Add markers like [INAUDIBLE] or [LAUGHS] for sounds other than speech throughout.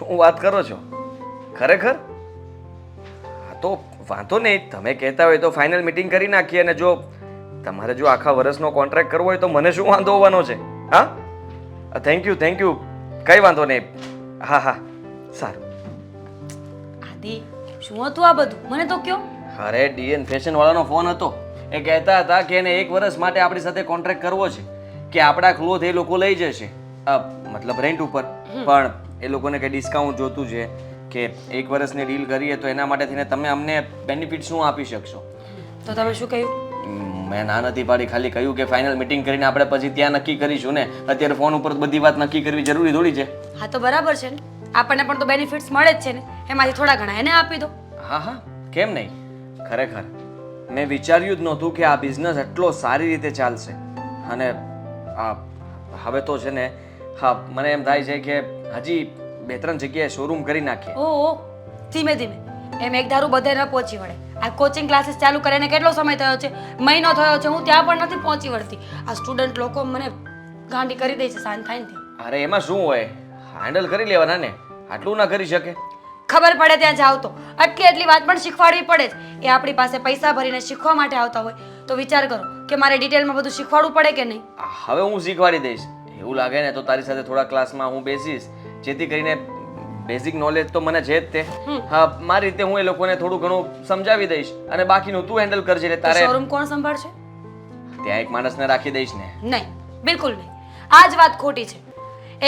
શું વાત કરો છો? ખરેખર? હા તો વાંધો નહીં. તમે કહેતા હોય તો ફાઇનલ મિટિંગ કરી નાખીએ અને જો તમારે જો આખા વર્ષનો કોન્ટ્રાક્ટ કરવો હોય તો મને શું વાંધો હોવાનો છે? હા? થેન્ક યુ થેન્ક યુ કંઈ વાંધો નહીં. હા હા. સારું. આદિ શું હતું આ બધું? મને તો કયો. અરે ડીએન ફેશન વાળાનો ફોન હતો. એ કહેતા હતા કે એને એક વર્ષ માટે આપણી સાથે કોન્ટ્રાક્ટ કરવો છે કે આપણા ક્લોથ એ લોકો લઈ જશે. મતલબ રેન્ટ ઉપર. પણ એ લોકોને કંઈ ડિસ્કાઉન્ટ જોતું છે કે એક વર્ષની ડીલ કરીએ તો એના માટે થઈને તમે અમને બેનિફિટ શું આપી શકશો? તો તમે શું કહ્યું? મેં ના નથી પાડી ખાલી કહ્યું કે ફાઇનલ મીટિંગ કરીને આપણે પછી ત્યાં નક્કી કરીશું ને. અત્યારે ફોન ઉપર બધી વાત નક્કી કરવી જરૂરી થોડી છે. હા તો બરાબર છે ને. આપણને પણ તો બેનિફિટ્સ મળે જ છે ને. એમાંથી થોડા ઘણા એને આપી દો. હા હા. કેમ નહીં? ખરેખર. મેં વિચાર્યું જ નહોતું કે આ બિઝનેસ એટલો સારી રીતે ચાલશે. અને આ હવે તો છે ને હા મને એમ થાય છે કે હજી બે ત્રણ જગ્યાએ શોરૂમ કરી નાખીએ. ઓહો ધીમે ધીમે. એમ એક દારૂ બધે ન પહોંચી વળે. આ કોચિંગ ક્લાસીસ ચાલુ કરીને કેટલો સમય થયો છે? મહિનો થયો છે હું ત્યાં પણ નથી પહોંચી વળતી. આ સ્ટુડન્ટ લોકો મને ગાંડી કરી દે છે સાંજ થાય ને અરે એમાં શું હોય? હેન્ડલ કરી લેવાના ને. આટલું ના કરી શકે. ખબર પડે ત્યાં જાવ તો. આટલી આટલી વાત પણ શીખવાડવી પડે જ. એ આપણી પાસે પૈસા ભરીને શીખવા માટે આવતા હોય. તો વિચાર કરો કે મારે ડિટેલમાં બધું શીખવાડવું પડે કે નહીં? હવે હું શીખવાડી દઈશ. એવું લાગે ને તો તારી સાથે થોડા ક્લાસમાં હું બેસીશ. જેથી કરીને બેઝિક નોલેજ તો મને છે જ તે. હા મારી રીતે હું એ લોકોને થોડું ઘણું સમજાવી દઈશ અને બાકીનું તું હેન્ડલ કરજે એટલે તારે. શોરૂમ કોણ સંભાળશે? ત્યાં એક માણસને રાખી દઈશ ને. નહીં બિલકુલ નહીં. આ જ વાત ખોટી છે.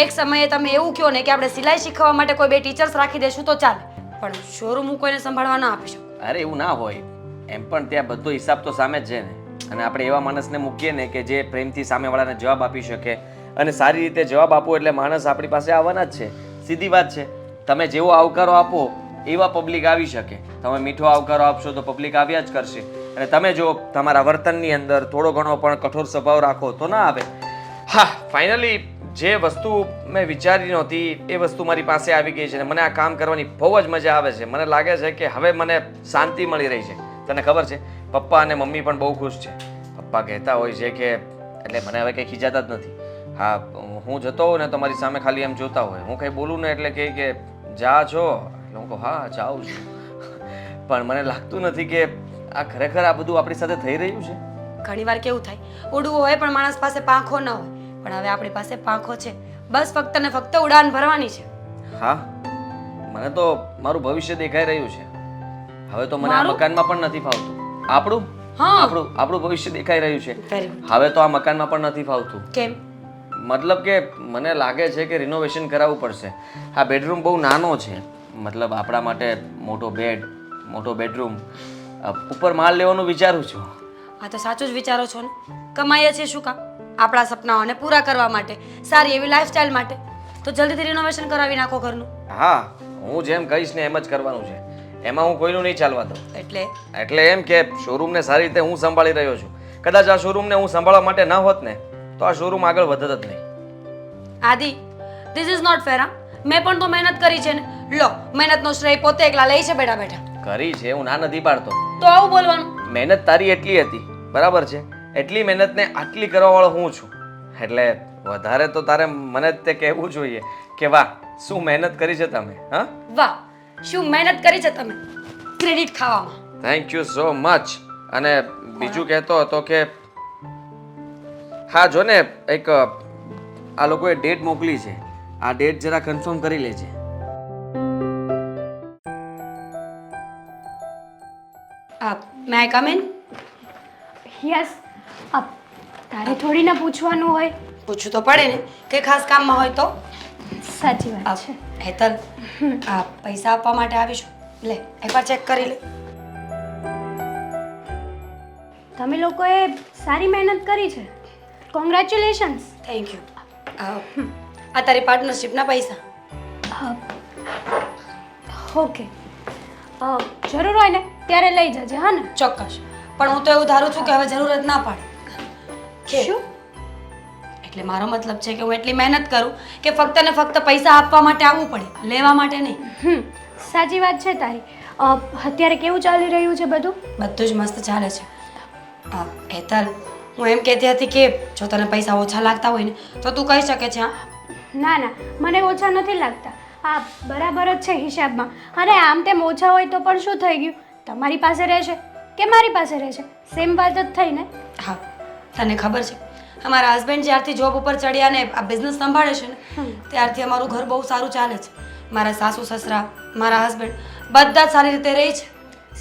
એક સમયે તમે એવું કહો ને કે આપણે સિલાઈ શીખવા માટે કોઈ બે ટીચર્સ રાખી દેશું તો ચાલે. પણ શોરૂમ હું કોઈને સંભાળવા ના આપી શકું. અરે એવું ના હોય. એમ પણ ત્યાં બધો હિસાબ તો સામે જ છે ને. અને આપણે એવા માણસને મૂકીએ ને કે જે પ્રેમથી સામેવાળાને જવાબ આપી શકે. અને સારી રીતે જવાબ આપો એટલે માણસ આપણી પાસે આવવાના જ છે. સીધી વાત છે. તમે જેવો આવકારો આપો, એવા પબ્લિક આવી શકે. તમે મીઠો આવકારો આપશો તો પબ્લિક આવ્યા જ કરશે. અને તમે જો તમારા વર્તનની અંદર થોડો ઘણો પણ કઠોર સ્વભાવ રાખો તો ના આવે. હા ફાઇનલી જે વસ્તુ મેં વિચારી નહોતી, એ વસ્તુ મારી પાસે આવી ગઈ છે અને મને આ કામ કરવાની બહુ જ મજા આવે છે. મને લાગે છે કે હવે મને શાંતિ મળી રહી છે. તને ખબર છે? પપ્પા અને મમ્મી પણ બહુ ખુશ છે. પપ્પા કહેતા હોય છે કે, એટલે મને હવે કંઈ ખીજાતા જ નથી. હા હું જતો હોઉં ને તો મારી સામે ખાલી એમ જોતા હોય. હું કંઈ બોલું ને એટલે કહે કે જા છો એટલે હું કહું હા જાઉં છું. પણ મને લાગતું નથી કે આ ખરેખર આ બધું આપણી સાથે થઈ રહ્યું છે. ઘણીવાર કેવું થાય ઉડવું હોય પણ માણસ પાસે પાંખો ન હોય. પણ હવે આપણી પાસે પાંખો છે. બસ ફક્ત ને ફક્ત ઉડાન ભરવાની છે. હા મને તો મારું ભવિષ્ય દેખાઈ રહ્યું છે. હવે તો મને આ મકાનમાં પણ નથી ફાવતું. આપણું? હા. આપણું આપણું ભવિષ્ય દેખાઈ રહ્યું છે. હવે તો આ મકાનમાં પણ નથી ફાવતું. કેમ? મતલબ કે મને લાગે છે કે રિનોવેશન કરાવવું પડશે. આ બેડરૂમ બહુ નાનો છે. મતલબ આપણા માટે મોટો બેડ મોટો બેડરૂમ ઉપર માલ લેવાનું વિચારું છું. હા તો સાચું જ વિચારો છો ને? કમાઈએ છીએ શું કામ? આપણા સપનાઓને પૂરા કરવા માટે સારી એવી લાઈફસ્ટાઈલ માટે. તો જલ્દીથી રિનોવેશન કરાવી નાખો ઘરનું. હા હું જેમ કહીશ ને એમ જ કરવાનું છે. એમાં હું કોઈનું નહીં ચાલવા દઉં. એટલે? એટલે એમ કે શોરૂમને સારી રીતે હું સંભાળી રહ્યો છું. કદાચ આ શોરૂમને હું સંભાળવા માટે ન હોત ને તો આ શોરૂમ આગળ વધત જ નહીં. આદિ ધીસ ઇઝ નોટ ફેર મેં પણ તો મહેનત કરી છે ને. લો મહેનતનો શ્રેય પોતે એકલા લઈ છે બેઠા બેઠા. કરી છે હું ના નથી પાડતો. તો આવું બોલવાનું. મહેનત તારી એટલી હતી બરાબર છે? એટલી મહેનતને આટલી કરવાવાળો હું છું? એટલે વધારે તો તારે મને જ તે કહેવું જોઈએ કે વાહ શું મહેનત કરી છે તમે હા? વાહ શું મહેનત કરી છે તમે? ક્રેડિટ ખાવામાં. થેન્ક યુ સો મચ અને બીજું કહેતો હતો કે હા જો ને એક આ લોકોએ ડેટ મોકલી છે. આ ડેટ જરા કન્ફર્મ કરી લેજે. May I come in yes up તારે થોડી ના પૂછવાનું હોય? પૂછવું તો પડે ને. કે ખાસ કામમાં હોય તો? સાચી વાત છે. હેતલ આ પૈસા આપવા માટે આવીશું. લે એકવાર ચેક કરી લે. તમે લોકોએ સારી મહેનત કરી છે? કોંગ્રેચ્યુલેશન્સ થેન્ક યુ આ તારી પાર્ટનરશિપના પૈસા. ઓકે જરૂર હોય ને ત્યારે લઈ જજે હા ને? ચોક્કસ. પણ હું તો એવું ધારું છું કે હવે જરૂર જ ના પડે. શું? એટલે મારો મતલબ છે કે હું એટલી મહેનત કરું કે ફક્ત ને ફક્ત પૈસા આપવા માટે આવવું પડે લેવા માટે નહીં. સાચી વાત છે તારી. અત્યારે કેવું ચાલી રહ્યું છે બધું? બધું જ મસ્ત ચાલે છે. હેતલ હું એમ કહેતી હતી કે જો તને પૈસા ઓછા લાગતા હોય ને તો તું કહી શકે છે હા? ના ના મને ઓછા નથી લાગતા. આ બરાબર જ છે હિસાબમાં. અને આમ તેમ ઓછા હોય તો પણ શું થઈ ગયું? તમારી પાસે રહેશે કે મારી પાસે રહેશે? સેમ વાત જ થઈ ને? હા તને ખબર છે અમારા હસબન્ડ જ્યારથી જોબ ઉપર ચડ્યા ને આ બિઝનેસ સંભાળે છે ને ત્યારથી અમારું ઘર બહુ સારું ચાલે છે. મારા સાસુ સસરા મારા હસબન્ડ બધા જ સારી રીતે રહે છે.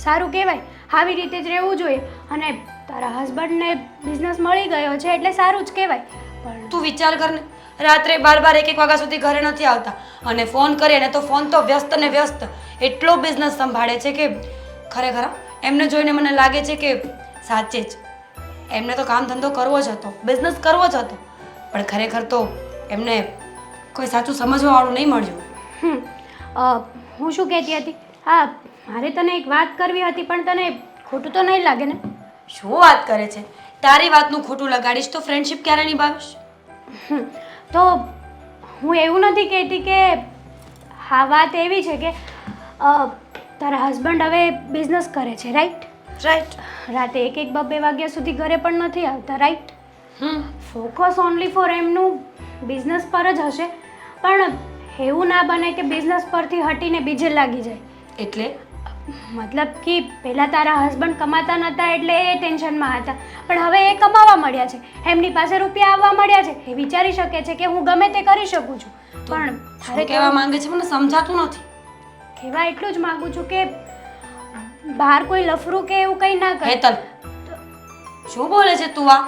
સારું કહેવાય. આવી રીતે જ રહેવું જોઈએ. અને તારા હસબન્ડને બિઝનેસ મળી ગયો છે એટલે સારું જ કહેવાય. પણ તું વિચાર કર ને રાત્રે બાર બાર એક એક વાગ્યા સુધી ઘરે નથી આવતા. અને ફોન કરીએ ને તો ફોન તો વ્યસ્ત ને વ્યસ્ત. એટલો બિઝનેસ સંભાળે છે કે ખરેખર એમને જોઈને મને લાગે છે કે સાચે જ. એમને તો કામ ધંધો કરવો જ હતો બિઝનેસ કરવો જ હતો. પણ ખરેખર તો એમને કોઈ સાચું સમજવાવાળું નહીં મળ્યું. હું શું કહેતી હતી? હા મારે તને એક વાત કરવી હતી પણ તને ખોટું તો નહીં લાગે ને? શું વાત કરે છે? તારી વાતનું ખોટું લગાડીશ તો ફ્રેન્ડશિપ ક્યારે નિભાવીશ? તો હું એવું નથી કહેતી કે હા વાત એવી છે કે તારા હસબન્ડ હવે બિઝનેસ કરે છે રાઈટ રાઈટ રાતે એક એક બબે વાગ્યા સુધી ઘરે પણ નથી આવતા રાઈટ ફોકસ ઓનલી ફોર એમનું બિઝનેસ પર જ હશે. પણ એવું ના બને કે બિઝનેસ પરથી હટીને બીજે લાગી જાય. એટલે? મતલબ કે પહેલાં તારા હસબન્ડ કમાતા નહોતા એટલે એ ટેન્શનમાં હતા. પણ હવે એ કમાવા મળ્યા છે. એમની પાસે રૂપિયા આવવા મળ્યા છે. એ વિચારી શકે છે કે હું ગમે તે કરી શકું છું. પણ તારે કહેવા માંગે છે? મને સમજાતું નથી. કહેવા એટલું જ માગું છું કે બહાર કોઈ લફરું કે એવું કંઈ ના કરે. હેતલ શું બોલે છે તું આ?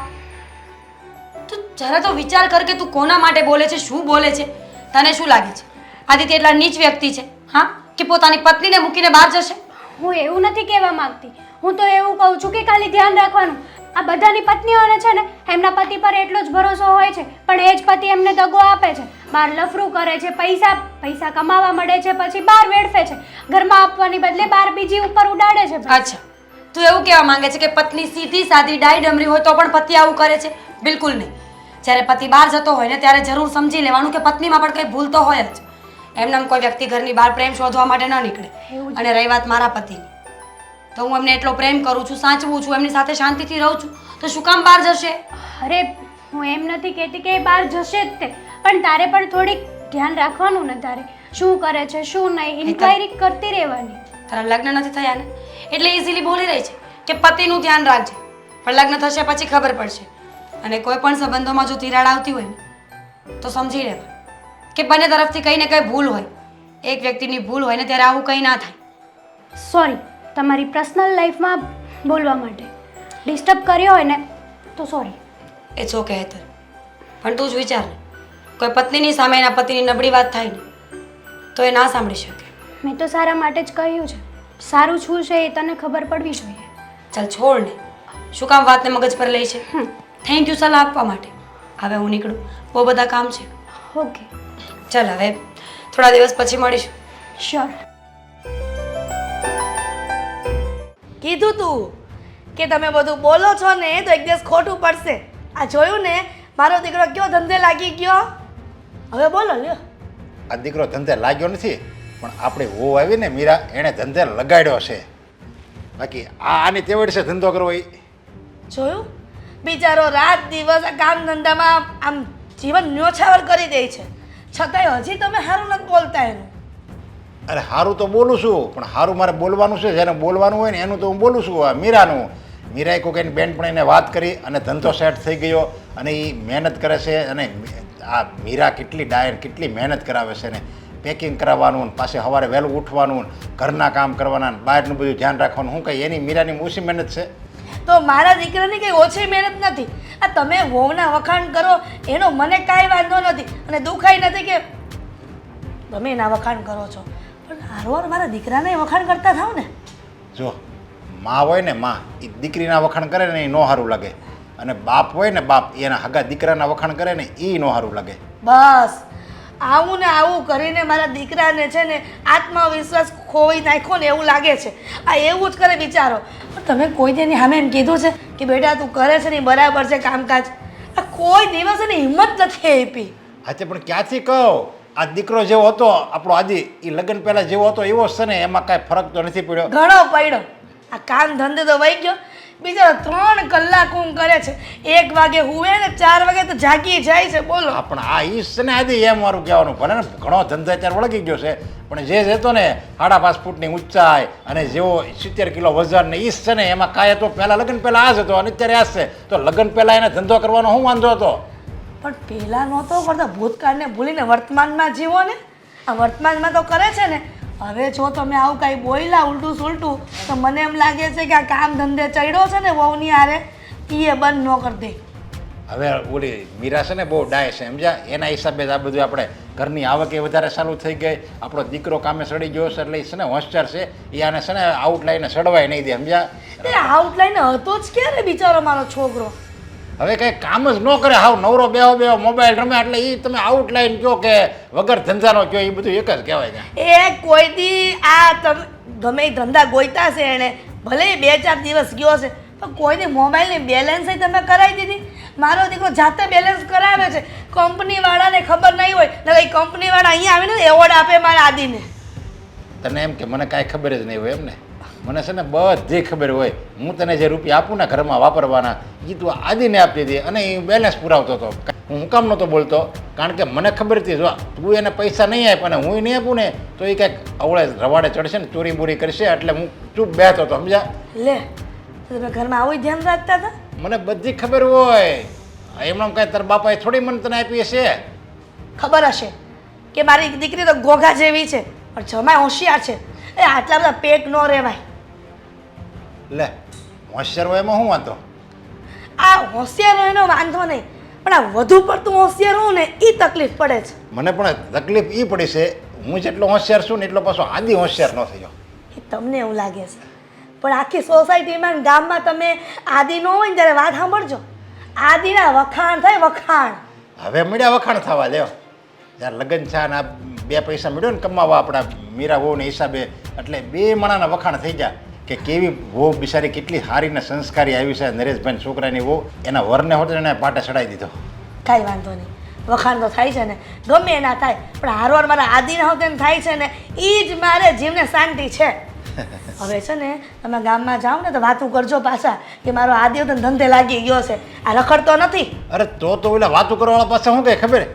તું જરા તો વિચાર કર કે તું કોના માટે બોલે છે શું બોલે છે? તને શું લાગે છે? આદિત્ય એટલા નીચ વ્યક્તિ છે હા? કે પોતાની પત્નીને મૂકીને બહાર જશે? હું એવું નથી કહેવા માંગતી. હું તો એવું કહું છું કે ખાલી ધ્યાન રાખવાનું. આ બધાની પત્નીઓને છે ને, એમના પતિ પર એટલો જ ભરોસો હોય છે, પણ એ જ પતિ એમને દગો આપે છે. બહાર લફરું કરે છે, પૈસા પૈસા કમાવા મળે છે, પછી બહાર વેડફે છે. ઘરમાં આપવાની બદલે બહાર બીજી ઉપર ઉડાડે છે અચ્છા. તું એવું કહેવા માંગે છે કે પત્ની સીધી સાદી ડાઈ ડમરી હોય તો પણ પતિ આવું કરે છે? બિલકુલ નહીં. જ્યારે પતિ બહાર જતો હોય ને, ત્યારે જરૂર સમજી લેવાનું કે પત્નીમાં પણ કંઈ ભૂલ તો હોય જ. એમને કોઈ વ્યક્તિ ઘરની બહાર પ્રેમ શોધવા માટે ન નીકળે. અને રહી વાત મારા પતિની. તો હું એમને એટલો પ્રેમ કરું છું સાચવું છું એમની સાથે શાંતિથી રહું છું તો શું કામ બહાર જશે? અરે હું એમ નથી કહેતી કે એ બહાર જશે જ તે પણ તારે પણ થોડીક ધ્યાન રાખવાનું ને તારે. શું કરે છે શું નહીં ઇન્ક્વાયરી કરતી રહેવાની. તારા લગ્ન નથી થયા ને? એટલે ઇઝીલી બોલી રહી છે કે પતિનું ધ્યાન રાખજે. પણ લગ્ન થશે પછી ખબર પડશે. અને કોઈ પણ સંબંધોમાં જો તિરાડ આવતી હોય ને તો સમજી લેવા કે બંને તરફથી કંઈ ને કંઈ ભૂલ હોય. એક વ્યક્તિની ભૂલ હોય ને ત્યારે આવું કંઈ ના થાય. સોરી તમારી પર્સનલ લાઈફમાં બોલવા માટે. ડિસ્ટર્બ કર્યો હોય ને તો સોરી ઇટ્સ ઓકે હેતર પણ તું જ વિચાર કોઈ પત્નીની સામે એના પતિની નબળી વાત થાય ને તો એ ના સાંભળી શકે. મેં તો સારા માટે જ કહ્યું છે. સારું શું છે એ તને ખબર પડવી જોઈએ. ચાલ છોડ ને. શું કામ વાતને મગજ પર લઈ છે? થેન્ક યુ સલાહ આપવા માટે. હવે હું નીકળું. બહુ બધા કામ છે. ઓકે ચાલ હવે થોડા દિવસ પછી મળીશું. શ્યોર કીધું તું કે તમે બધું બોલો છો ને તો એક દિવસ ખોટું પડશે. આ જોયું ને મારો દીકરો કયો ધંધે લાગી ગયો? હવે બોલો લ્યો. આ દીકરો ધંધે લાગ્યો નથી પણ આપણે હો આવી ને મીરા એણે ધંધે લગાડ્યો છે. બાકી આ આની તેવડ છે ધંધો કરવો એ જોયું? બિચારો રાત દિવસ આ કામ ધંધામાં આમ જીવન ન્યોછાવર કરી દે છે. છતાંય હજી તમે સારું નથી બોલતા એનું. અરે સારું તો બોલું છું, પણ સારું મારે બોલવાનું છે, જેને બોલવાનું હોય ને એનું તો હું બોલું છું, આ મીરાનું. મીરાએ કોઈ પણ એને વાત કરી અને ધંધો સેટ થઈ ગયો અને એ મહેનત કરે છે અને આ મીરા કેટલી ડાયર, કેટલી મહેનત કરાવે છે ને. પેકિંગ કરાવવાનું પાસે સવારે વહેલું ઉઠવાનું, ઘરના કામ કરવાના, બહારનું બધું ધ્યાન રાખવાનું. શું કંઈ એની મીરાની ઓછી મહેનત છે? તો મારા દીકરાની કંઈ ઓછી મહેનત નથી. આ તમે વહુના વખાણ કરો એનો મને કાંઈ વાંધો નથી અને દુખાય નથી કે તમે એના વખાણ કરો છો. પણ હારવાર મારા દીકરાને વખાણ કરતા થાવ ને. જો માં હોય ને માં એ દીકરીના વખાણ કરે ને એ નો સારું લાગે. અને બાપ હોય ને બાપ એના હગા દીકરાના વખાણ કરે ને એ નો સારું લાગે. બસ. આવું ને આવું કરીને મારા દીકરાને છે ને આત્મવિશ્વાસ ખોઈ નાખ્યો ને એવું લાગે છે. આ એવું જ કરે વિચારો પણ તમે કોઈ તેની સામે એમ કીધું છે કે બેટા તું કરે છે ને બરાબર છે કામકાજ. આ કોઈ દિવસ એની હિંમત નથી આપી. હાચે પણ ક્યાંથી કહો? આ દીકરો જેવો હતો આપણો આદિ એ લગ્ન પહેલાં જેવો હતો એવો છે ને એમાં કાંઈ ફરક તો નથી પડ્યો. ઘણો પડ્યો. આ કામ ધંધે તો વહી ગયો. બિચારો ત્રણ કલાક ઊંઘ કરે છે. એક વાગે હુવે ને ચાર વાગે તો જાગી જાય છે બોલો. પણ આ છે ને આદિ એમ મારું કહેવાનું ભલે ને ઘણો ધંધો અત્યારે વળગી ગયો છે પણ જે જતો ને સાડા પાંચ ફૂટની ઊંચાઈ અને જેવો સિત્તેર કિલો વજન ને ઈસ છે ને એમાં કાંઈ હતો પહેલાં લગ્ન પહેલાં આ જ હતો અને અત્યારે આ છે. તો લગ્ન પહેલાં એને ધંધો કરવાનો શું વાંધો હતો? પણ પહેલાં નહોતો કરતા. ભૂતકાળને ભૂલીને વર્તમાનમાં જીવો ને. આ વર્તમાનમાં તો કરે છે ને. હવે જો તમે આવું કાંઈ બોલ્યા ઉલટું સુલટું તો મને એમ લાગે છે કે આ કામ ધંધે ચડ્યો છે ને વહુની હારે એ બંધ ન કરી દે. હવે ઓલી મીરા છે ને બહુ ડાય છે સમજ્યા? એના હિસાબે આ બધું આપણે ઘરની આવક એ વધારે ચાલુ થઈ ગઈ. આપણો દીકરો કામે સડી ગયો છે એટલે છે ને હોસ્ટર છે. એ આને છે ને આઉટલાઈને સડવાય નહીં દે સમજ્યા? એ આઉટલાઈન હતો જ ક્યારે બિચારો મારો છોકરો? હવે કંઈ કામ જ ન કરે હાવ નવરો બેહો બેહો મોબાઈલ રમે એટલે એ તમે આઉટલાઈન કહો કે વગર ધંધાનો કહો એ બધું એક જ કહેવાય એ કોઈ દી આ તમે ગમે ધંધા ગોઈતા છે એણે ભલે બે ચાર દિવસ ગયો છે પણ કોઈ દી મોબાઈલની બેલેન્સ તમે કરાવી દીધી. મારો દીકરો જાતે બેલેન્સ કરાવે છે. કંપનીવાળાને ખબર નહીં હોય ને કંઈ કંપનીવાળા અહીંયા આવીને એવોર્ડ આપે મારા આદિને. તને એમ કે મને કાંઈ ખબર જ નહીં હોય એમ ને? મને છે ને બધી ખબર હોય. હું તને જે રૂપિયા આપું ને ઘરમાં વાપરવાના એ તું આદિને આપી દે અને એ બેલેન્સ પુરાવતો હતો હું હું કામ નહોતો બોલતો કારણ કે મને ખબર હતી જો તું એને પૈસા નહીં આપ અને હું નહીં આપું ને તો એ કંઈક અવળે રવાડે ચડશે ને ચોરી બોરી કરશે એટલે હું ચૂપ બેહતો હતો સમજ્યા? લે તમે ઘરમાં આવું ધ્યાન રાખતા હતા? મને બધી ખબર હોય. એમણે કાંઈ તારા બાપાએ થોડી મને તને આપી હશે? ખબર હશે કે મારી દીકરી તો ઘોઘા જેવી છે પણ જમાય હોશિયાર છે. એ આટલા બધા પેટ ન રહેવાય લે હોશિયાર હોય એમાં શું વાંધો? આ હોશિયાર હોય એનો વાંધો નહીં પણ આ વધુ પડતું હોશિયાર હોઉં ને એ તકલીફ પડે છે. મને પણ તકલીફ એ પડી છે હું જેટલો હોશિયાર છું ને એટલો પાછો આદિ હોશિયાર ન થયો એ તમને એવું લાગે છે. પણ આખી સોસાયટીમાં ગામમાં તમે આદિ ન હોય ને ત્યારે વાત સાંભળજો. આદિના વખાણ થાય વખાણ. હવે મળ્યા વખાણ થવા લ્યો. જ્યારે લગ્ન છે ને બે પૈસા મળ્યો ને કમાવા આપણા મીરા વહુને હિસાબે એટલે બે મણાના વખાણ થઈ ગયા કે કેવી વહુ બિચારી કેટલી સારી ને સંસ્કારી આવી છે નરેશભાઈ છોકરાની વહુ. એના વરને હોત એને પાટે ચડાવી દીધો. કાંઈ વાંધો નહીં. વખાણ તો થાય છે ને. ગમે એના થાય પણ હારવાર મારા આદિના હોતે ને થાય છે ને એ જ મારે જીવને શાંતિ છે. [LAUGHS] હવે છે ને તમે ગામમાં જાઓ ને તો વાતું કરજો પાછા કે મારો આદિ ધંધે લાગી ગયો છે. આ રખડતો નથી. અરે તો તો ઓલા વાતું કરવાવાળા પાસે શું કહે ખબર?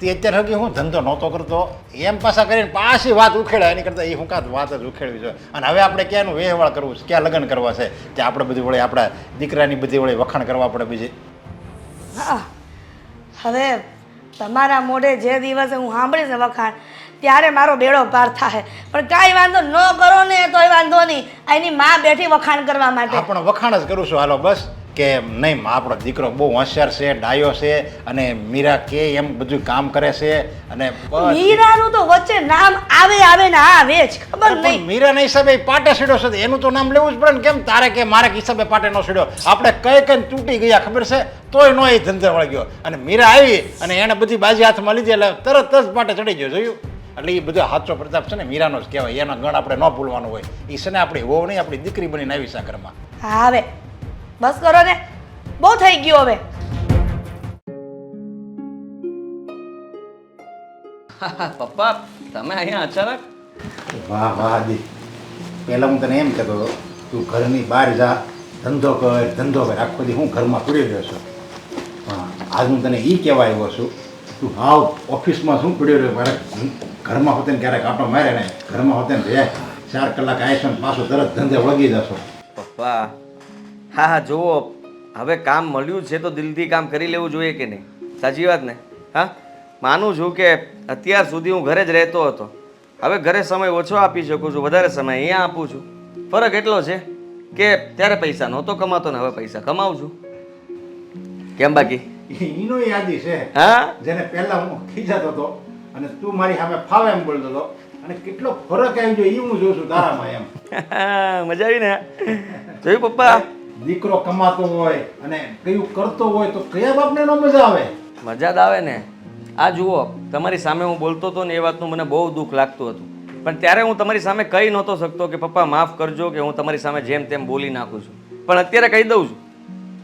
તે અત્યારે હજી હું ધંધો નહોતો કરતો. એમ પાછા કરીને પાછી વાત ઉખેડે એની કરતાં એ હું કાં વાત જ ઉખેડવી જોઈએ. અને હવે આપણે ક્યાંનું વેહવાળ કરવું છે? ક્યાં લગ્ન કરવા છે? કે આપણે બધી વળી આપણા દીકરાની બધી વળી વખાણ કરવા પડે બીજી? હા. હવે તમારા મોઢે જે દિવસે હું સાંભળીશ ને વખાણ ત્યારે મારો બેડો પાર થાય પણ કાંઈ વાંધો ન કરો ને તોય વાંધો નહીં. એની માં બેઠી વખાણ કરવા માટે. પણ વખાણ જ કરું છું. હાલો બસ. કે નહીં આપણો દીકરો બહુ હોશિયાર છે ડાયો છે અને મીરા કે એમ બધું કામ કરે છે અને મીરાનું તો વચ્ચે નામ આવે આવે ને આવે જ ખબર નહીં. મીરાના હિસાબે પાટે સીડો છે એનું તો નામ લેવું જ પડે ને કેમ? તારે કે મારે હિસાબે પાટે નો સીડો આપણે કઈ કઈ તૂટી ગયા ખબર છે? તોય નો એ ધંધે વળગ્યો અને મીરા આવી અને એને બધી બાજી હાથમાં લીધી એટલે તરત જ પાટે ચડી ગયો જોયું? એટલે એ બધો સાચો પ્રતાપ છે ને મીરાનો જ કહેવાય એનો ગણ આપણે ન ભૂલવાનો હોય. એ છે ને આપણી વહુ નહીં આપણી દીકરી બનીને આવી સાકરમાં હવે બસ કરો ને. બહુ થઈ ગયું હવે. પપ્પા તમે અહીંયા અચાનક? વાહ વાહ દી પહેલાં હું તને એમ કહેતો હતો તું ઘરની બહાર જા ધંધો કર ધંધો કર. આખો દી હું ઘરમાં પૂરી રહ્યો છું. પણ આજ હું તને એ કહેવા આવ્યો છું તું હાવ ઓફિસમાં શું પડ્યો રહ્યો? મારે ઘરમાં હોતે ને ક્યારેક આટો મારે ને ઘરમાં હોતે ને રહે ચાર કલાક આવીશું ને પાછો તરત ધંધે વળગી જશો. પપ્પા હા હા જુઓ. હવે કામ મળ્યું છે તો દિલથી કામ કરી લેવું જોઈએ કે નહીં? સાચી વાત ને? હા? માનું છું કે અત્યાર સુધી હું ઘરે જ રહેતો હતો. હવે ઘરે સમય ઓછો આપી શકું છું વધારે સમય અહીંયા આપું છું. ફરક એટલો છે કે ત્યારે પૈસા નહોતો કમાતો ને હવે પૈસા કમાવું છું. કેમ બાકી? એનો યાદી છે. હા? જેને પહેલા હું ખીજાતો હતો અને તું મારી સામે ફાવે એમ બોલતો હતો. અને કેટલો ફરક આવી ગયો એ હું જોઉં છું તારામાં એમ. [LAUGHS] મજા આવી ને? જોયું પપ્પા? દીકરો કમાતો હોય અને કયું કરતો હોય તો કયા બાપને નો મજા આવે? મજા જ આવે ને. આ જુઓ, તમારી સામે હું બોલતો હતો ને એ વાતનું મને બહુ દુઃખ લાગતું હતું. પણ ત્યારે હું તમારી સામે કહી નહોતો શકતો કે પપ્પા માફ કરજો કે હું તમારી સામે જેમ તેમ બોલી નાખું છું. પણ અત્યારે કહી દઉં છું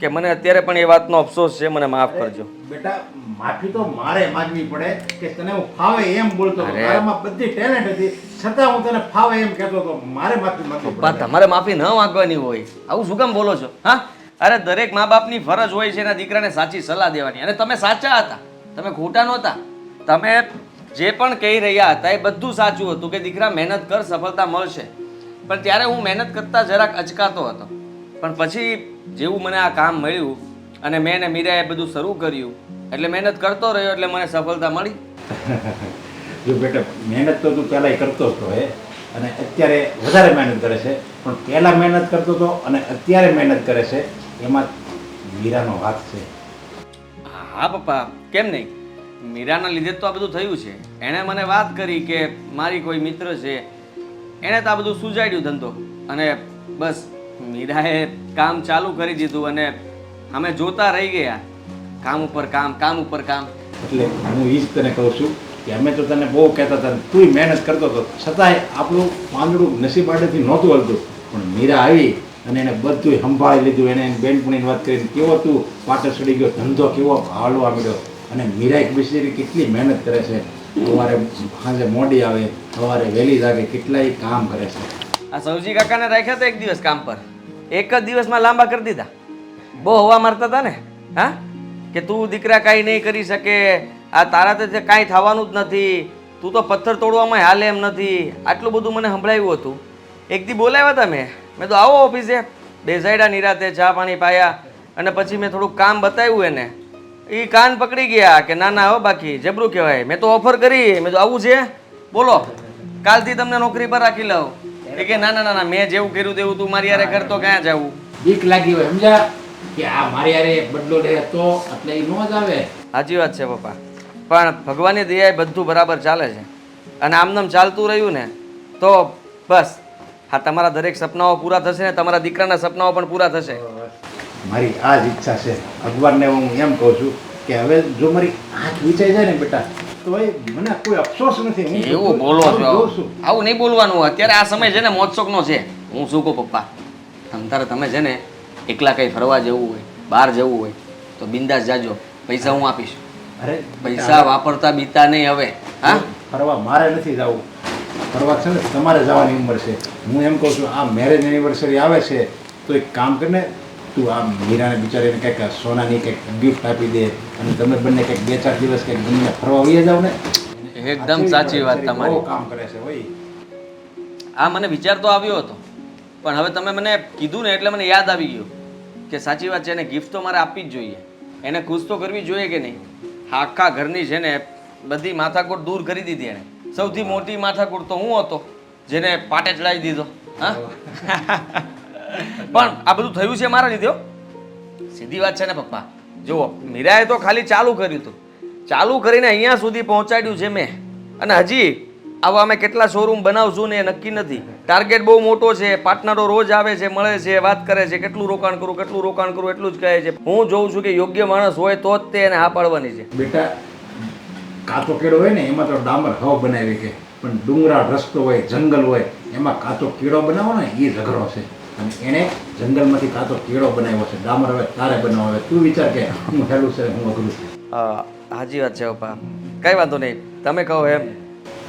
કે મને અત્યારે પણ એ વાતનો અફસોસ છે મને માફ કરજો. બેટા માફી તો મારે માંગવી પડે કે તને હું ફાવે એમ બોલતો હતો. તારામાં બધી ટેલેન્ટ હતી. છતાં હું તને ફાવે એમ કહેતો હતો. મારે માફી માંગવી પડે. તમારે માફી ન માંગવાની હોય. આવું શું કામ બોલો છો? હા? અરે દરેક મા બાપની ફરજ હોય છે એના દીકરાને સાચી સલાહ દેવાની. અને તમે સાચા હતા. તમે ખોટા નહોતા. તમે જે પણ કહી રહ્યા હતા એ બધું સાચું હતું કે દીકરા મહેનત કર સફળતા મળશે. પણ ત્યારે હું મહેનત કરતા જરાક અચકાતો હતો. પણ પછી જેવું મને આ કામ મળ્યું અને મેં ને મીરાએ બધું શરૂ કર્યું એટલે મહેનત કરતો રહ્યો એટલે મને સફળતા મળી. [LAUGHS] જો બેટા મહેનત તો તું પહેલાંય કરતો હતો હે. અને અત્યારે વધારે મહેનત કરે છે. પણ પહેલાં મહેનત કરતો હતો અને અત્યારે મહેનત કરે છે એમાં મીરાનો હાથ છે. હા પપ્પા કેમ નહીં? મીરાના લીધે તો આ બધું થયું છે. એણે મને વાત કરી કે મારી કોઈ મિત્ર છે. એણે તો આ બધું સુજાડ્યું ધંધો. અને બસ મીરાએ કામ ચાલુ કરી દીધું અને અમે જોતા રહી ગયા. કામ ઉપર કામ કામ ઉપર કામ. એટલે હું એ જ તને કહું છું કે અમે તો તને બહુ કહેતા હતા તુંય મહેનત કરતો હતો. છતાંય આપણું પાંદડું નસીબ આડેથી નહોતું હલતું. પણ મીરા આવી અને એને બધું સંભાળી લીધું. એને એની બેનપણીની વાત કરીને કેવો તું પાટે ચડી ગયો ધંધો કેવો હાલવા મળ્યો અને મીરા એક બિચારી કેટલી મહેનત કરે છે. સવારે સાંજે મોડી આવે સવારે વહેલી જાગે કેટલાય કામ કરે છે. આ સૌજી કાકાને રાખ્યા હતા એક દિવસ કામ પર? એક જ દિવસમાં લાંબા કરી દીધા. બહુ હવા મારતા હતા ને? હા? કે તું દીકરા કાંઈ નહીં કરી શકે, આ તારા તે કાંઈ થવાનું જ નથી, તું તો પથ્થર તોડવામાં હાલે એમ નથી. આટલું બધું મને સંભળાવ્યું હતું. એક દી બોલાવ્યા હતા મેં. મેં તો આવો ઓફિસે. બેસાડ્યા નિરાતે ચા પાણી પાયા અને પછી મેં થોડુંક કામ બતાવ્યું એને. એ કાન પકડી ગયા કે ના ના હો બાકી, જબરું કહેવાય. મેં તો ઓફર કરી. મેં તો આવું છે. બોલો, કાલથી તમને નોકરી પર રાખી લઉં. એ કે ના ના ના મેં જેવું કર્યું તેવું તું મારી યારે કરતો ક્યાં જાવું? બીક લાગી હોય સમજા કે આ મારી યારે બદલો લે તો એટલે એ નો જ આવે. સાચી વાત છે પપ્પા. પણ ભગવાનની દયાએ બધું બરાબર ચાલે છે. અને આમનામ ચાલતું રહ્યું ને તો બસ. હા તમારા દરેક સપનાઓ પૂરા થશે ને તમારા દીકરાના સપનાઓ પણ પૂરા થશે. મારી આ જ ઈચ્છા છે. ભગવાનને હું એમ કહું છું કે હવે જો મારી આંખ વિચાઈ જાય ને બેટા તો મને કોઈ અફસોસ નથી એવું બોલો છો. આવું નહીં બોલવાનું. અત્યારે આ સમય છે ને મોજશોખનો છે. હું શું કહું પપ્પા? તમતારે તમે છે ને એકલા કંઈ ફરવા જવું હોય બહાર જવું હોય તો બિંદાસ જાજો. પૈસા હું આપીશ. અરે પૈસા વાપરતા બીતા નહીં હવે. હા? ફરવા મારે નથી જવું. ફરવા છે ને તમારે જવાની ઉંમર છે. હું એમ કહું છું આ મેરેજ એનિવર્સરી આવે છે તો એક કામ કરીને તું આમ મીરાને બિચારીને કંઈક સોનાની કંઈક ગિફ્ટ આપી દે અને તમે બંને કંઈક બે ચાર દિવસ કંઈક બંને ફરવા વહી જાવ ને? એકદમ સાચી વાત તમારી. કામ કરે છે ભાઈ. આ મને વિચાર તો આવ્યો હતો પણ હવે તમે મને કીધું ને એટલે મને યાદ આવી ગયું કે સાચી વાત છે એને ગિફ્ટ તો મારે આપવી જ જોઈએ. એને ખુશ તો કરવી જોઈએ કે નહીં? આખા ઘરની છે ને બધી માથાકૂટ દૂર કરી દીધી એણે સૌથી મોટી માથાકૂટ તો હું હતો જેને પાટે ચડાવી દીધો. હા? પણ આ બધું થયું છે મારા લીધે સીધી વાત છે ને પપ્પા. જુઓ, મીરાએ તો ખાલી ચાલુ કર્યું હતું. ચાલુ કરીને અહીંયા સુધી પહોંચાડ્યું છે મેં. અને હજી આવા અમે કેટલા શોરૂમ બનાવશું ને એ નક્કી નથી. ટાર્ગેટ બહુ મોટો છે પાર્ટનરો રોજ આવે છે, મળે છે, વાત કરે છે, કેટલું રોકાણ કરું, કેટલું રોકાણ કરું, એટલું જ કહે છે. હું જોઉં છું કે યોગ્ય માણસ હોય તો જ તે એને હા પાડવાની છે. બેટા કાચો કેળો હોય ને, એમાં તો ડામર હવ બનાવી કે. પણ ડુંગરાળ રસ્તો હોય, જંગલ હોય, એમાં કાચો કેળો બનાવો ને એ ઝઘડો છે. અને એણે જંગલમાંથી કાતો કીડો બનાવ્યો છે. ડામર હવે તારે બનાવે તું વિચાર કે હું હેલું છે હું અઘરું છું. હાજી વાત છે પપ્પા કઈ વાંધો નહીં. તમે કહો એમ.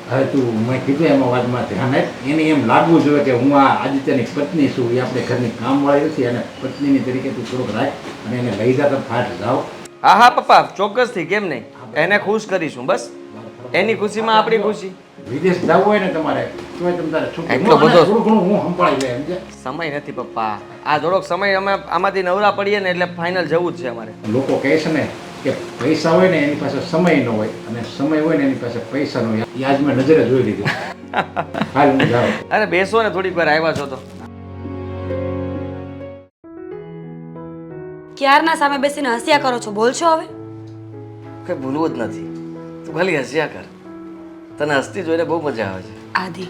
હવે તું મેં કીધું એમાં વાતમાં ધ્યાન આપ એને એમ લાગવું જોઈએ કે હું આ આદિત્યની પત્ની છું. એ આપણે ઘરની કામવાળી નથી. અને પત્નીની તરીકે તું થોડુંક રાખ અને એને લઈ જા તો ફાટ જાઓ. હા હા પપ્પા. ચોક્કસથી કેમ નહીં? એને ખુશ કરીશું બસ. એની ખુશીમાં આપણી ખુશી. વિદેશ જવું હોય ને તમારે તોય તમે તારે એટલો બધો- થોડું ઘણું હું સંભાળી લે સમજ્યા? સમય નથી પપ્પા. આ થોડોક સમય અમે આમાંથી નવરા પડીએ ને એટલે ફાઇનલ જવું જ છે અમારે. લોકો કહે છે ને કે પૈસા હોય ને એની પાસે સમય ન હોય અને સમય હોય ને એની પાસે પૈસા ન હોય. આજ મેં નજરે જોઈ લીધું. [LAUGHS] હાલ હું જાઉં. અરે બેસો ને થોડીક વાર આવ્યા છો તો. ક્યારના સામે બેસીને હસ્યા કરો છો? બોલશો હવે? કઈ ભૂલવું જ નથી. તું ખાલી હસ્યા કર. તને હસતી જોઈને બહુ મજા આવે છે. આદિ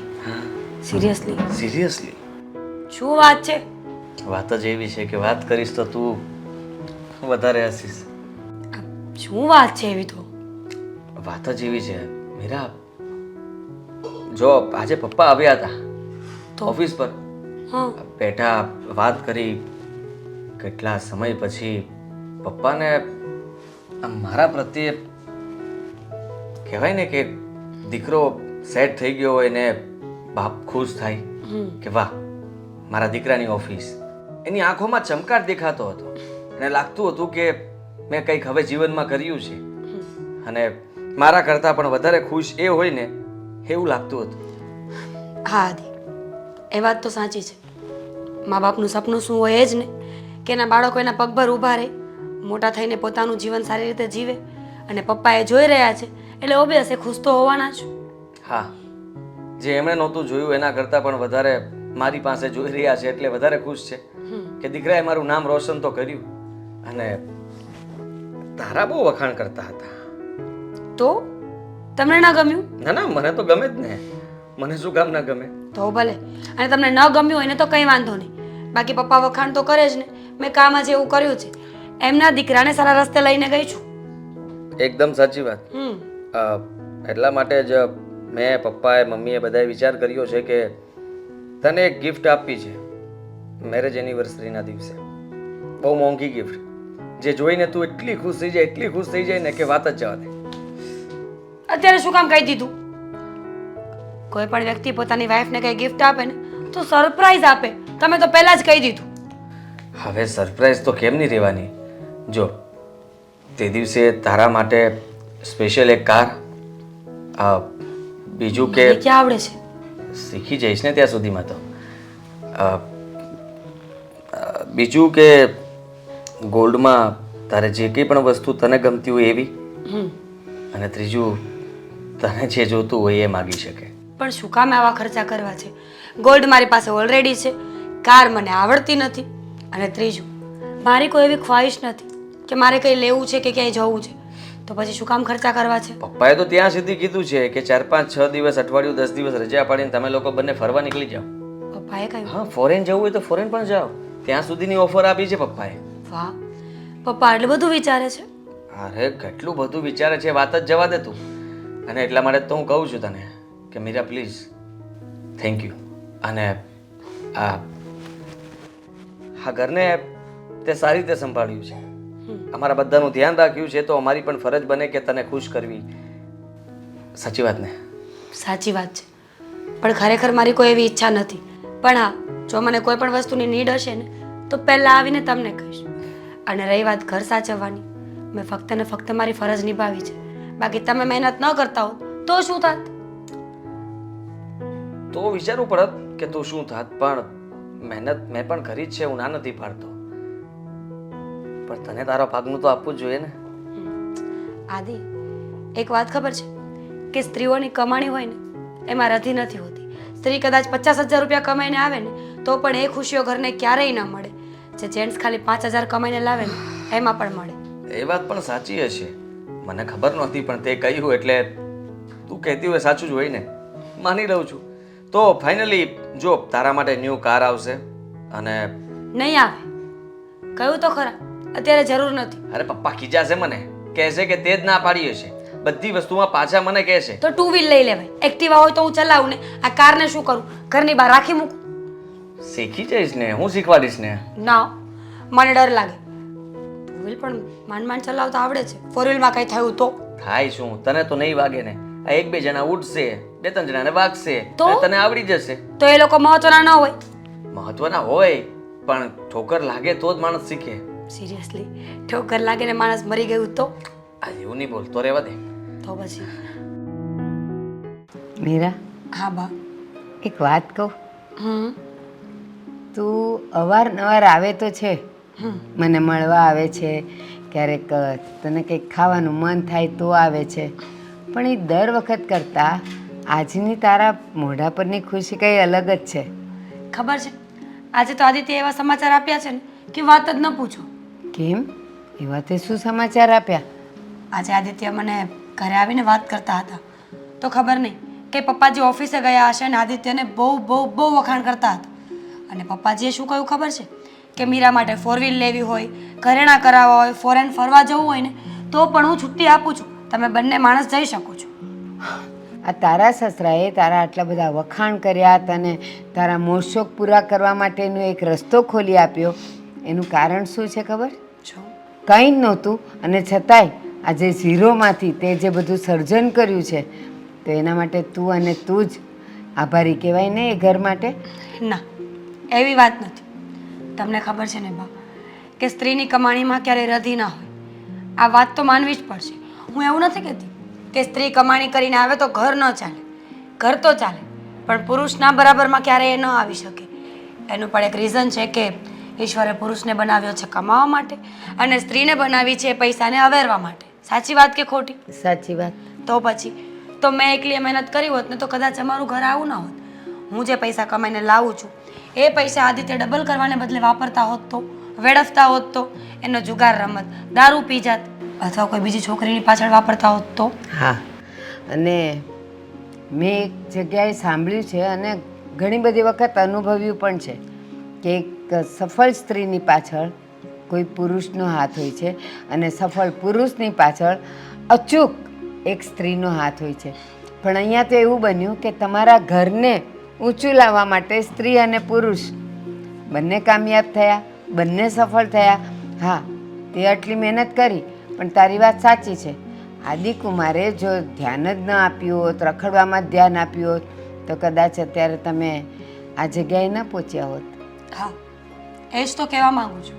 સિરિયસલી સિરિયસલી શું વાત છે? વાત જ એવી છે કે વાત કરીશ તો તું વધારે હસીશ. શું વાત છે એવી તો? વાત જ એવી છે. મીરા જો આજે પપ્પા આવ્યા હતા. તો? ઓફિસ પર. હા. બેઠા વાત કરી. કેટલા સમય પછી પપ્પાને મારા પ્રત્યે કહેવાય ને કે દીકરો સેટ થઈ ગયો હોય ને બાપ ખુશ થાય કે વાહ મારા દીકરાની ઓફિસ. એની આંખોમાં ચમકાર દેખાતો હતો. અને લાગતું હતું કે મેં કંઈક હવે જીવનમાં કર્યું છે. અને મારા કરતાં પણ વધારે ખુશ એ હોય ને એવું લાગતું હતું. હા આદિ. એ વાત તો સાચી છે. મા બાપનું સપનું શું હોય એ જ ને કે એના બાળકો એના પગભર ઊભા રહે મોટા થઈને પોતાનું જીવન સારી રીતે જીવે અને પપ્પા એ જોઈ રહ્યા છે એટલે ઓબ્વિયસ એ ખુશ તો હોવાના જ. હા. જે એમણે નહોતું જોયું એના કરતાં પણ વધારે મારી પાસે જોઈ રહ્યા છે એટલે વધારે ખુશ છે. કે દીકરાએ મારું નામ રોશન તો કર્યું અને તારા બહુ વખાણ કરતા હતા. તો? તમને ન ગમ્યું? ના ના મને તો ગમે જ ને. મને શું કામ ના ગમે? તો ભલે. અને તમને ન ગમ્યું હોય ને તો કંઈ વાંધો નહીં. બાકી પપ્પા વખાણ તો કરે જ ને. મેં કામ જ એવું કર્યું છે. એમના દીકરાને સારા રસ્તે લઈને ગઈ છું. એકદમ સાચી વાત. હમ. એટલા માટે જ મેં પપ્પાએ મમ્મીએ બધાએ વિચાર કર્યો છે કે તને એક ગિફ્ટ આપવી છે મેરેજ એનિવર્સરીના દિવસે. બહુ મોંઘી ગિફ્ટ જે જોઈને તું એટલી ખુશ થઈ જાય એટલી ખુશ થઈ જાય ને કે વાત જ જવા દે. અત્યારે શું કામ કહી દીધું? કોઈ પણ વ્યક્તિ પોતાની વાઈફને કંઈ ગિફ્ટ આપે ને તો સરપ્રાઈઝ આપે. તમે તો પહેલાં જ કહી દીધું. હવે સરપ્રાઈઝ તો કેમ નહીં રહેવાની? જો તે દિવસે તારા માટે સ્પેશિયલ એક કાર. આ બીજું કે ક્યાં આવડે છે? શીખી જઈશ ને ત્યાં સુધીમાં તો. બીજું કે ગોલ્ડમાં તારે જે કંઈ પણ વસ્તુ તને ગમતી હોય એવી અને ત્રીજું તને જે જોતું હોય એ માગી શકે. પણ શું કામ આવા ખર્ચા કરવા છે? ગોલ્ડ મારી પાસે ઓલરેડી છે. કાર મને આવડતી નથી. અને ત્રીજું મારી કોઈ એવી ખ્વાહિશ નથી કે મારે કંઈ લેવું છે કે ક્યાંય જવું છે. તો પછી શું કામ ખર્ચા કરવા છે? પપ્પાએ તો ત્યાં સુધી કીધું છે કે ચાર પાંચ છ દિવસ અઠવાડિયું દસ દિવસ રજા પાડીને તમે લોકો બંને ફરવા નીકળી જાઓ. પપ્પાએ કહ્યું? હા ફોરેન જવું હોય તો ફોરેન પણ જાઓ. ત્યાં સુધીની ઓફર આપી છે પપ્પાએ. વાહ. પપ્પા એટલું બધું વિચારે છે? અરે કેટલું બધું વિચારે છે વાત જ જવા દે તું. અને એટલા માટે તો હું કહું છું તને કે મીરા પ્લીઝ થેન્ક યુ અને આ આ ઘરને તે સારી રીતે સંભાળ્યું છે. અમારા બધાનું ધ્યાન રાખ્યું છે તો અમારી પણ ફરજ બને કે તને ખુશ કરવી. સાચી વાત ને? સાચી વાત છે. પણ ખરેખર મારી કોઈ એવી ઈચ્છા નથી. પણ હા જો મને કોઈ પણ વસ્તુની નીડ હશે ને તો પહેલાં આવીને તમને કહીશ. અને રહી વાત ઘર સાચવવાની. મેં ફક્ત ને ફક્ત મારી ફરજ નિભાવી છે. બાકી તમે મહેનત ન કરતા હો તો શું થાત? તો વિચારવું પડત કે તું શું થાત પણ મહેનત મેં પણ કરી જ છે હું ના નથી પાડતો. પણ તને તારો ભાગનું તો આપવું જ જોઈએ ને. આદિ એક વાત ખબર છે? કે સ્ત્રીઓની કમાણી હોય ને એમાં રધી નથી હોતી. સ્ત્રી કદાચ પચાસ હજાર રૂપિયા કમાઈને આવે ને તો પણ એ ખુશીઓ ઘરને ક્યારેય ન મળે. જે જેન્ટ્સ ખાલી પાંચ હજાર કમાઈને લાવે ને એમાં પણ મળે. એ વાત પણ સાચી હશે. મને ખબર નહોતી પણ તે કહ્યું એટલે તું કહેતી હોય સાચું જ હોય ને. માની રહું છું. તો ફાઇનલી જો તારા માટે ન્યૂ કાર આવશે અને નહીં આવે. કહ્યું તો ખરા? અત્યારે જરૂર નથી. અરે પપ્પા ખીજાશે મને. કહે છે કે તે જ ના પાડી હશે. બધી વસ્તુમાં પાછા મને કહે છે. તો ટુ વ્હીલ લઈ લેવાય. એક્ટિવા હોય તો હું ચલાવું ને. આ કારને શું કરું? ઘરની બહાર રાખી મૂકું. શીખી જઈશ ને. હું શીખવાડીશ ને? ના. મને ડર લાગે. ટુ વ્હીલ પણ માંડ માંડ ચલાવતા આવડે છે. ફોર વ્હીલમાં કંઈ થયું તો? થાય શું? તને તો નહીં વાગે ને. આ એક બે જણા ઉઠશે. બે ત્રણ જણાને વાગશે. તો? અને તને આવડી જશે. તો એ લોકો મહત્વના ન હોય. મહત્વના હોય પણ ઠોકર લાગે તો જ માણસ શીખે. સિરિયસલી ઠોકર લાગે ને માણસ મરી ગયું તો? આ એવું નહીં બોલતો રહેવા દે. તો પછી? મીરા? હા બા. એક વાત કહું? હમ. તું અવારનવાર આવે તો છે? મને મળવા આવે છે ક્યારેક તને કંઈક ખાવાનું મન થાય તો આવે છે. પણ એ દર વખત કરતાં આજની તારા મોઢા પરની ખુશી કંઈ અલગ જ છે. ખબર છે? આજે તો આદિત્ય એવા સમાચાર આપ્યા છે ને કે વાત જ ન પૂછો. કેમ? એવા તે શું સમાચાર આપ્યા? આજે આદિત્ય મને ઘરે આવીને વાત કરતા હતા. તો ખબર નહીં કે પપ્પાજી ઓફિસે ગયા હશે અને આદિત્યને બહુ બહુ બહુ વખાણ કરતા હતા. અને પપ્પાજીએ શું કહ્યું ખબર છે? કે મીરા માટે ફોર વ્હીલ લેવી હોય ઘરેણાં કરાવવા હોય ફોરેન ફરવા જવું હોય ને તો પણ હું છુટ્ટી આપું છું. તમે બંને માણસ જઈ શકો છો. આ તારા સસરાએ તારા આટલા બધા વખાણ કર્યા તને તારા મોશોક પૂરા કરવા માટેનો એક રસ્તો ખોલી આપ્યો. એનું કારણ શું છે ખબર? કંઈ જ નહોતું. અને છતાંય આજે ઝીરોમાંથી તે જે બધું સર્જન કર્યું છે, તો એના માટે તું અને તું જ આભારી કહેવાય ને એ ઘર માટે? ના, એવી વાત નથી. તમને ખબર છે ને બા, કે સ્ત્રીની કમાણીમાં ક્યારેય રધી ના હોય. આ વાત તો માનવી જ પડશે. હું એવું નથી કહેતી કે સ્ત્રી કમાણી કરીને આવે તો ઘર ન ચાલે. ઘર તો ચાલે, પણ પુરુષના બરાબરમાં ક્યારેય એ ન આવી શકે. એનું પણ એક રીઝન છે કે ઈશ્વરે પુરુષને બનાવ્યો છે કમાવા માટે અને સ્ત્રીને બનાવી છે પૈસાને અવેરવા માટે. સાચી વાત કે ખોટી? સાચી વાત. તો પછી? તો મેં એકલી મહેનત કરી હોત ને તો કદાચ અમારું ઘર આવું ના હોત. હું જે પૈસા કમાઈને લાવું છું એ પૈસા આદિત્ય ડબલ કરવાને બદલે વાપરતા હોત તો વેડફતા હોત તો એનો જુગાર રમત દારૂ પી જાત અથવા કોઈ બીજી છોકરીની પાછળ વાપરતા હોત તો? હા. અને મેં એક જગ્યાએ સાંભળ્યું છે અને ઘણી બધી વખત અનુભવ્યું પણ છે. કે એક સફળ સ્ત્રીની પાછળ કોઈ પુરુષનો હાથ હોય છે અને સફળ પુરુષની પાછળ અચૂક એક સ્ત્રીનો હાથ હોય છે. પણ અહીંયા તો એવું બન્યું કે તમારા ઘરને ઊંચું લાવવા માટે સ્ત્રી અને પુરુષ બંને કામયાબ થયા, બંને સફળ થયા. હા, તે આટલી મહેનત કરી, પણ તારી વાત સાચી છે. આદિકુમારે જો ધ્યાન જ ન આપ્યું હોત, રખડવામાં ધ્યાન આપ્યું હોત, તો કદાચ અત્યારે તમે આ જગ્યાએ ન પહોંચ્યા હોત. હા, એ જ તો કહેવા માંગુ છું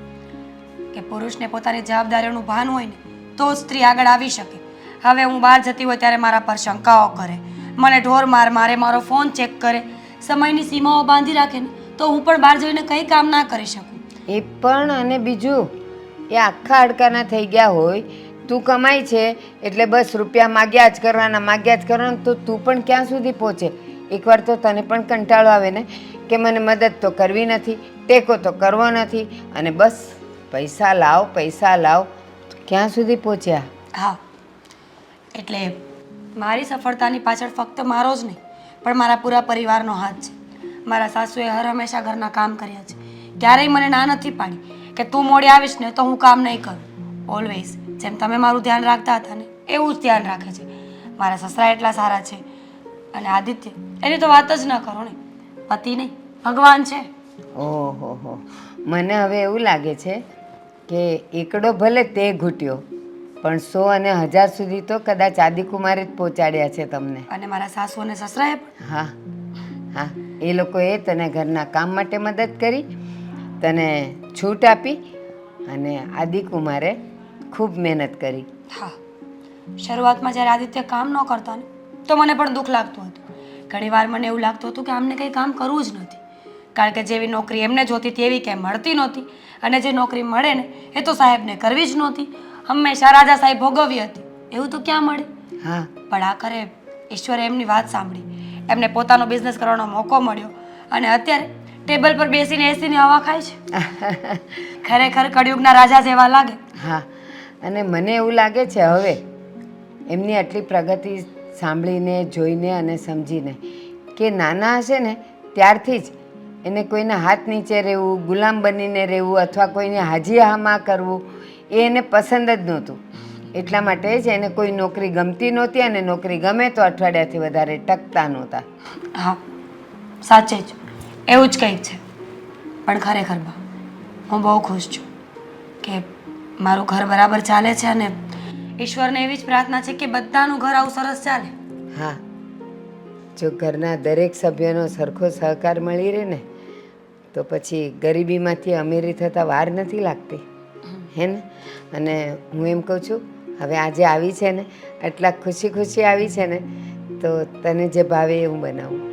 કે પુરુષને પોતાની જવાબદારીઓનું ભાન હોય ને, તો જ સ્ત્રી આગળ આવી શકે. હવે હું બહાર જતી હોય ત્યારે મારા પર શંકાઓ કરે. મને ઢોર માર મારે, મારો ફોન ચેક કરે. સમયની સીમાઓ બાંધી રાખે ને, તો હું પણ બહાર જઈને કંઈ કામ ના કરી શકું. એ પણ અને બીજું, એ આખા અડકાના થઈ ગયા હોય, તું કમાય છે, એટલે બસ રૂપિયા માગ્યા જ કરવાના, માગ્યા જ કરવાના, તો તું પણ ક્યાં સુધી પહોંચે? એકવાર તો તને પણ કંટાળો આવે ને? કે મને મદદ તો કરવી નથી, ટેકો તો કરવો નથી, અને બસ પૈસા લાવ પૈસા લાવ. ક્યાં સુધી પહોંચ્યા? હા. એટલે મારી સફળતાની પાછળ ફક્ત મારો જ નહીં, પણ મારા પૂરા પરિવારનો હાથ છે. મારા સાસુએ હર હંમેશા ઘરના કામ કર્યા છે. ક્યારેય મને ના નથી પાડી કે તું મોડી આવીશ ને તો હું કામ નહીં કરું. ઓલવેઝ જેમ તમે મારું ધ્યાન રાખતા હતા ને, એવું જ ધ્યાન રાખે છે. મારા સસરા એટલા સારા છે. અને આદિત્ય, એની તો વાત જ ન કરો ને. પતિ નહીં. ભગવાન છે. ઓહો હો. મને હવે એવું લાગે છે કે એકડો ભલે તે ઘૂંટ્યો પણ સો અને હજાર સુધી તો કદાચ આદિકુમારે જ પહોંચાડ્યા છે તમને. અને મારા સાસુ અને સસરાએ પણ. હા હા. એ લોકોએ તને ઘરના કામ માટે મદદ કરી તને છૂટ આપી અને આદિકુમારે ખૂબ મહેનત કરી. હા. શરૂઆતમાં જ્યારે આદિત્ય કામ ન કરતા ને તો મને પણ દુઃખ લાગતું હતું. ઘણીવાર મને એવું લાગતું હતું કે આમને કંઈ કામ કરવું જ નથી. કારણ કે જેવી નોકરી એમને જોતી હતી એવી ક્યાંય મળતી નહોતી. અને જે નોકરી મળે ને એ તો સાહેબને કરવી જ નહોતી. હંમેશા રાજા સાહેબ ભોગવવી હતી. એવું તો ક્યાં મળે? હા. પણ આખરે ઈશ્વરે એમની વાત સાંભળી. એમને પોતાનો બિઝનેસ કરવાનો મોકો મળ્યો. અને અત્યારે ટેબલ પર બેસીને એસીની હવા ખાય છે. [LAUGHS] ખરેખર કળિયુગના રાજા જેવા લાગે. હા. અને મને એવું લાગે છે હવે એમની આટલી પ્રગતિ સાંભળીને, જોઈને અને સમજીને કે નાના હશે ને, ત્યારથી જ એને કોઈના હાથ નીચે રહેવું, ગુલામ બનીને રહેવું અથવા કોઈને હાજી હામાં કરવું, એ એને પસંદ જ નહોતું. એટલા માટે જ એને કોઈ નોકરી ગમતી નહોતી અને નોકરી ગમે તો અઠવાડિયાથી વધારે ટકતા નહોતા. હા, સાચે જ. એવું જ કંઈક છે. પણ ખરેખર હું બહુ ખુશ છું કે મારું ઘર બરાબર ચાલે છે અને ઈશ્વરને એવી જ પ્રાર્થના છે કે બધાનું ઘર આવું સરસ ચાલે. હા. જો ઘરના દરેક સભ્યનો સરખો સહકાર મળી રહે ને, તો પછી ગરીબીમાંથી અમીરી થતાં વાર નથી લાગતી. હે ને? અને હું એમ કહું છું, હવે આજે આવી છે ને, આટલા ખુશી ખુશી આવી છે ને, તો તને જે ભાવે એવું બનાવું.